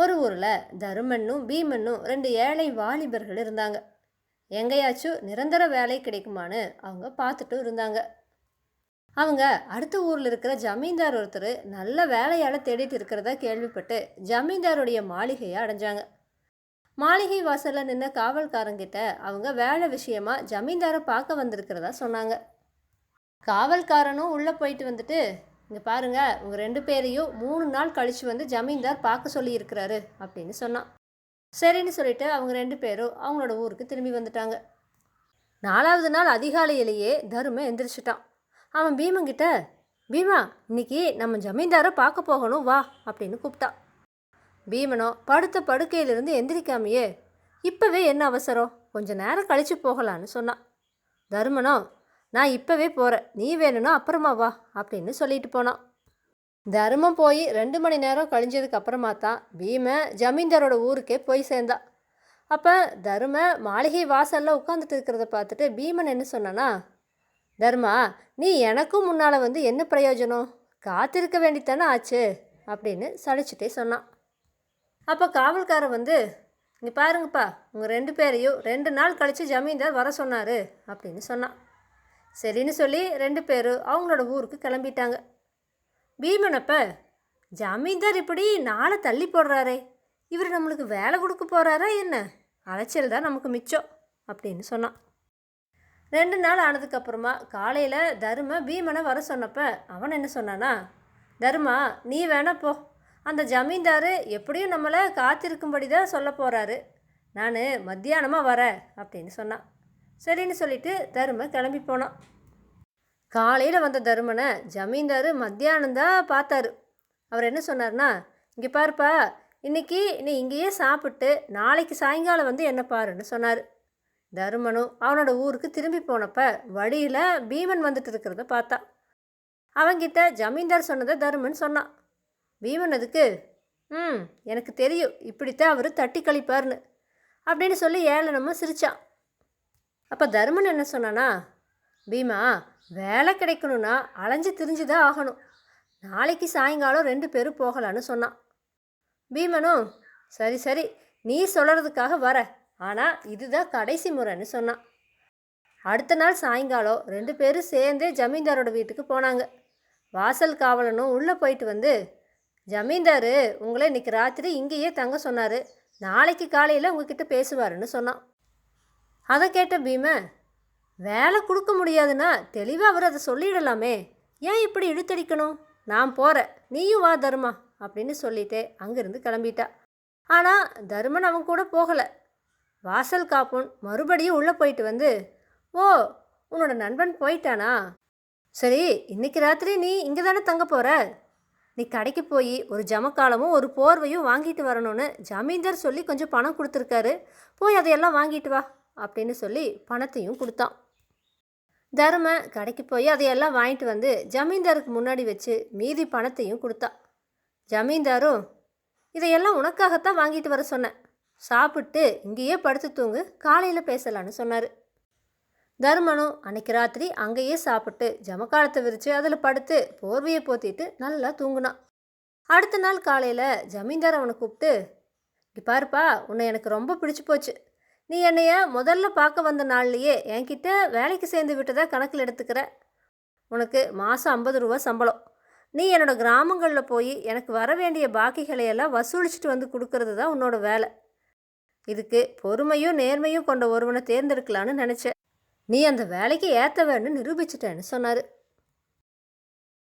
ஒரு ஊரில் தருமன்னும் பீமன்னும் ரெண்டு ஏழை வாலிபர்கள் இருந்தாங்க. எங்கேயாச்சும் நிரந்தர வேலை கிடைக்குமான்னு அவங்க பார்த்துட்டு இருந்தாங்க. அவங்க அடுத்த ஊரில் இருக்கிற ஜமீன்தார் ஒருத்தர் நல்ல வேலையால் தேடிட்டு இருக்கிறதா கேள்விப்பட்டு ஜமீன்தாருடைய மாளிகையை அடைஞ்சாங்க. மாளிகை வாசலில் நின்ன காவல்காரங்கிட்ட அவங்க வேலை விஷயமா ஜமீன்தாரை பார்க்க வந்திருக்கிறதா சொன்னாங்க. காவல்காரனும் உள்ளே போயிட்டு வந்துட்டு இங்கே பாருங்க உங்கள் ரெண்டு பேரையும் மூணு நாள் கழித்து வந்து ஜமீன்தார் பார்க்க சொல்லியிருக்கிறாரு அப்படின்னு சொன்னான். சரின்னு சொல்லிட்டு அவங்க ரெண்டு பேரும் அவங்களோட ஊருக்கு திரும்பி வந்துட்டாங்க. நாலாவது நாள் அதிகாலையிலேயே தரும எந்திரிச்சிட்டான். அவன் பீமங்கிட்ட பீமா இன்னைக்கு நம்ம ஜமீன்தாரை பார்க்க போகணும் வா அப்படின்னு கூப்பிட்டான். பீமனோ படுத்த படுக்கையிலிருந்து எந்திரிக்காமையே இப்போவே என்ன அவசரம்? கொஞ்சம் நேரம் கழித்து போகலான்னு சொன்னான். தருமனோ நான் இப்போவே போகிறேன் நீ வேணும்னா அப்புறமா வா அப்படின்னு சொல்லிட்டு போனான். தர்மம் போய் ரெண்டு மணி நேரம் கழிஞ்சதுக்கு அப்புறமா தான் பீம ஜமீன்தாரோட ஊருக்கே போய் சேர்ந்தான் அப்போ தரும மாளிகை வாசலில் உட்காந்துட்டு இருக்கிறத பார்த்துட்டு பீமன் என்ன சொன்னானா தர்மா நீ எனக்கும் முன்னால் வந்து என்ன பிரயோஜனம்? காத்திருக்க வேண்டித்தானே ஆச்சு? அப்படின்னு சளிச்சுட்டே சொன்னான். அப்போ காவல்காரர் வந்து இங்கே பாருங்கப்பா உங்கள் ரெண்டு பேரையும் ரெண்டு நாள் கழித்து ஜமீன்தார் வர சொன்னார் அப்படின்னு சொன்னான். சரின்னு சொல்லி ரெண்டு பேரும் அவங்களோட ஊருக்கு கிளம்பிட்டாங்க. பீமனப்ப ஜமீன்தார் இப்படி நாளை தள்ளி போடுறாரே. இவர் நம்மளுக்கு வேலை கொடுக்க போகிறாரா என்ன? அலைச்சல் தான் நமக்கு மிச்சம் அப்படின்னு சொன்னான். ரெண்டு நாள் ஆனதுக்கப்புறமா காலையில் தரும பீமனை வர சொன்னப்ப அவன் என்ன சொன்னானா தருமா நீ வேணா போ. அந்த ஜமீன்தார் எப்படியும் நம்மளை காத்திருக்கும்படி தான் சொல்ல போகிறாரு நான் மத்தியானமாக வரேன் அப்படின்னு சொன்னான். சரின்னு சொல்லிட்டு தருமை கிளம்பி போனான். காலையில் வந்த தருமனை ஜமீன்தார் மத்தியானந்தான் பார்த்தாரு. அவர் என்ன சொன்னார்னா இங்கே பாருப்பா இன்னைக்கு நீ இங்கேயே சாப்பிட்டு நாளைக்கு சாயங்காலம் வந்து என்ன பாருன்னு சொன்னார். தருமனும் அவனோட ஊருக்கு திரும்பி போனப்ப வழியில் பீமன் வந்துட்டு இருக்கிறத பார்த்தா. அவங்கிட்ட ஜமீன்தார் சொன்னதை தருமன் சொன்னான். பீமன் அதுக்கு ம் எனக்கு தெரியும் இப்படித்தான் அவர் தட்டி கழிப்பார்னு அப்படின்னு சொல்லி ஏளனமாக சிரிச்சான். அப்போ தருமன் என்ன சொன்னானா பீமா வேலை கிடைக்கணும்னா அலைஞ்சு திரிஞ்சு தான் ஆகணும். நாளைக்கு சாயங்காலம் ரெண்டு பேரும் போகலான்னு சொன்னான். பீமனும் சரி சரி நீ சொல்கிறதுக்காக வர. ஆனால் இதுதான் கடைசி முறைன்னு சொன்னான். அடுத்த நாள் சாயங்காலம் ரெண்டு பேரும் சேர்ந்தே ஜமீன்தாரோட வீட்டுக்கு போனாங்க. வாசல் காவலனும் உள்ளே போயிட்டு வந்து ஜமீன்தார் உங்களை இன்றைக்கி ராத்திரி இங்கேயே தங்க சொன்னார். நாளைக்கு காலையில் உங்ககிட்ட பேசுவாருன்னு சொன்னான். அதை கேட்ட பீம வேலை கொடுக்க முடியாதுன்னா தெளிவாக அவர் அதை சொல்லிடலாமே. ஏன் இப்படி இழுத்தடிக்கணும்? நான் போகிறேன் நீயும் வா தர்மா அப்படின்னு சொல்லிட்டே அங்கேருந்து கிளம்பிட்டா. ஆனால் தருமன் அவன் கூட போகலை. வாசல் காப்போன் மறுபடியும் உள்ளே போயிட்டு வந்து ஓ உன்னோட நண்பன் போயிட்டானா? சரி இன்னைக்கு ராத்திரி நீ இங்கே தானே தங்க போகிற நீ கடைக்கு போய் ஒரு ஜமக்காலமும் ஒரு போர்வையும் வாங்கிட்டு வரணும்னு ஜமீன்தார் சொல்லி கொஞ்சம் பணம் கொடுத்துருக்காரு. போய் அதையெல்லாம் வாங்கிட்டு வா. அப்படின்னு சொல்லி பணத்தையும் கொடுத்தான். தரும கடைக்கு போய் அதையெல்லாம் வாங்கிட்டு வந்து ஜமீன்தாருக்கு முன்னாடி வச்சு மீதி பணத்தையும் கொடுத்தான் ஜமீன்தாரும் இதையெல்லாம் உனக்காகத்தான் வாங்கிட்டு வர சொன்னேன். சாப்பிட்டு இங்கேயே படுத்து தூங்கு காலையில் பேசலான்னு சொன்னார் தருமனும் அன்னைக்கு ராத்திரி அங்கேயே சாப்பிட்டு ஜமக்காலத்தை விரித்து அதில் படுத்து போர்வையை போத்திட்டு நல்லா தூங்குனான் அடுத்த நாள் காலையில் ஜமீன்தார் அவனை கூப்பிட்டு இப்பாருப்பா உன்னை எனக்கு ரொம்ப பிடிச்சி போச்சு. நீ என்னைய முதல்ல பார்க்க வந்த நாள்லையே என்கிட்ட வேலைக்கு சேர்ந்து விட்டதா கணக்கில் எடுத்துக்கிற? உனக்கு மாதம் ஐம்பது ரூபா சம்பளம். நீ என்னோட கிராமங்களில் போய் எனக்கு வர வேண்டிய பாக்கிகளை எல்லாம் வசூலிச்சுட்டு வந்து கொடுக்கறது தான் உன்னோட வேலை. இதுக்கு பொறுமையும் நேர்மையும் கொண்ட ஒருவனை தேர்ந்தெடுக்கலான்னு நினச்சேன். நீ அந்த வேலைக்கு ஏற்றவன்னு நிரூபிச்சிட்டேன்னு சொன்னார்.